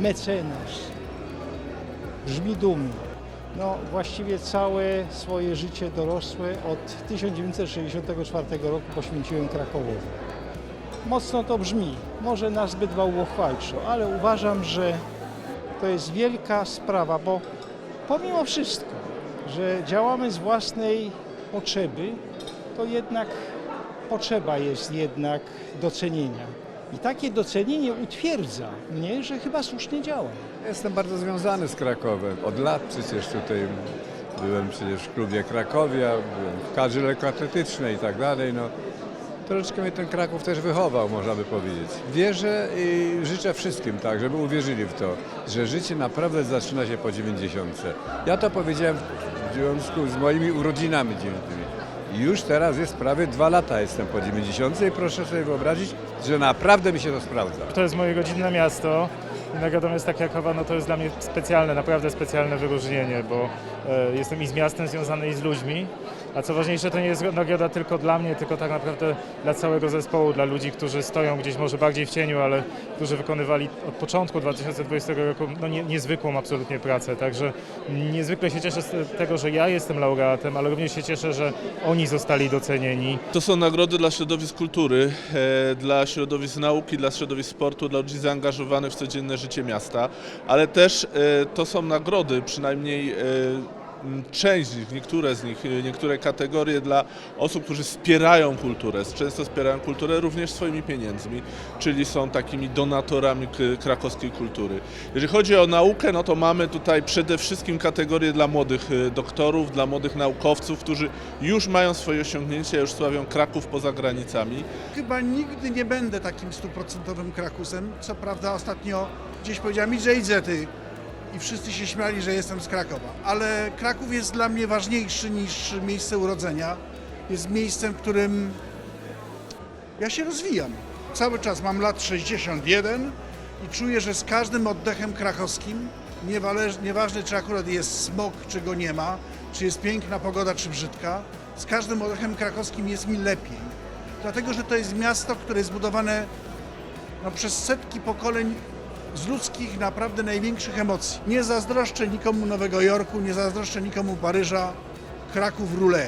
mecenas, brzmi dumnie. No, właściwie całe swoje życie dorosłe od 1964 roku poświęciłem Krakowowi. Mocno to brzmi, może nazbyt bałwochwalczo, ale uważam, że to jest wielka sprawa, bo pomimo wszystko, że działamy z własnej potrzeby, to jednak potrzeba jest jednak docenienia. I takie docenienie utwierdza mnie, że chyba słusznie działa. Jestem bardzo związany z Krakowem. Od lat przecież tutaj byłem przecież w klubie Krakowia, byłem w kadrze lekkoatletycznej i tak dalej. No, troszeczkę mnie ten Kraków też wychował, można by powiedzieć. Wierzę i życzę wszystkim tak, żeby uwierzyli w to, że życie naprawdę zaczyna się po 90. Ja to powiedziałem w związku z moimi urodzinami 90 już teraz jest prawie dwa lata jestem po 90 i proszę sobie wyobrazić, że naprawdę mi się to sprawdza. To jest moje godzinne miasto. I Nagroda Miasta Krakowa no to jest dla mnie specjalne, naprawdę specjalne wyróżnienie, bo e, jestem i z miastem związany i z ludźmi. A co ważniejsze, to nie jest nagroda tylko dla mnie, tylko tak naprawdę dla całego zespołu, dla ludzi, którzy stoją gdzieś może bardziej w cieniu, ale którzy wykonywali od początku 2020 roku no, nie, niezwykłą absolutnie pracę. Także niezwykle się cieszę z tego, że ja jestem laureatem, ale również się cieszę, że oni zostali docenieni. To są nagrody dla środowisk kultury, e, dla środowisk nauki, dla środowisk sportu, dla ludzi zaangażowanych w codzienne życie miasta, ale też e, to są nagrody, przynajmniej e, część z nich, niektóre z nich, e, niektóre kategorie dla osób, którzy wspierają kulturę, często wspierają kulturę również swoimi pieniędzmi, czyli są takimi donatorami krakowskiej kultury. Jeżeli chodzi o naukę, no to mamy tutaj przede wszystkim kategorię dla młodych e, doktorów, dla młodych naukowców, którzy już mają swoje osiągnięcia, już sławią Kraków poza granicami. Chyba nigdy nie będę takim stuprocentowym Krakusem. Co prawda ostatnio gdzieś powiedziałem idźże idźże ty i wszyscy się śmiali, że jestem z Krakowa. Ale Kraków jest dla mnie ważniejszy niż miejsce urodzenia. Jest miejscem, w którym ja się rozwijam. Cały czas mam lat 61 i czuję, że z każdym oddechem krakowskim, nieważne czy akurat jest smog, czy go nie ma, czy jest piękna pogoda, czy brzydka, z każdym oddechem krakowskim jest mi lepiej. Dlatego, że to jest miasto, które jest zbudowane no, przez setki pokoleń z ludzkich naprawdę największych emocji. Nie zazdroszczę nikomu Nowego Jorku, nie zazdroszczę nikomu Paryża, Kraków Rule.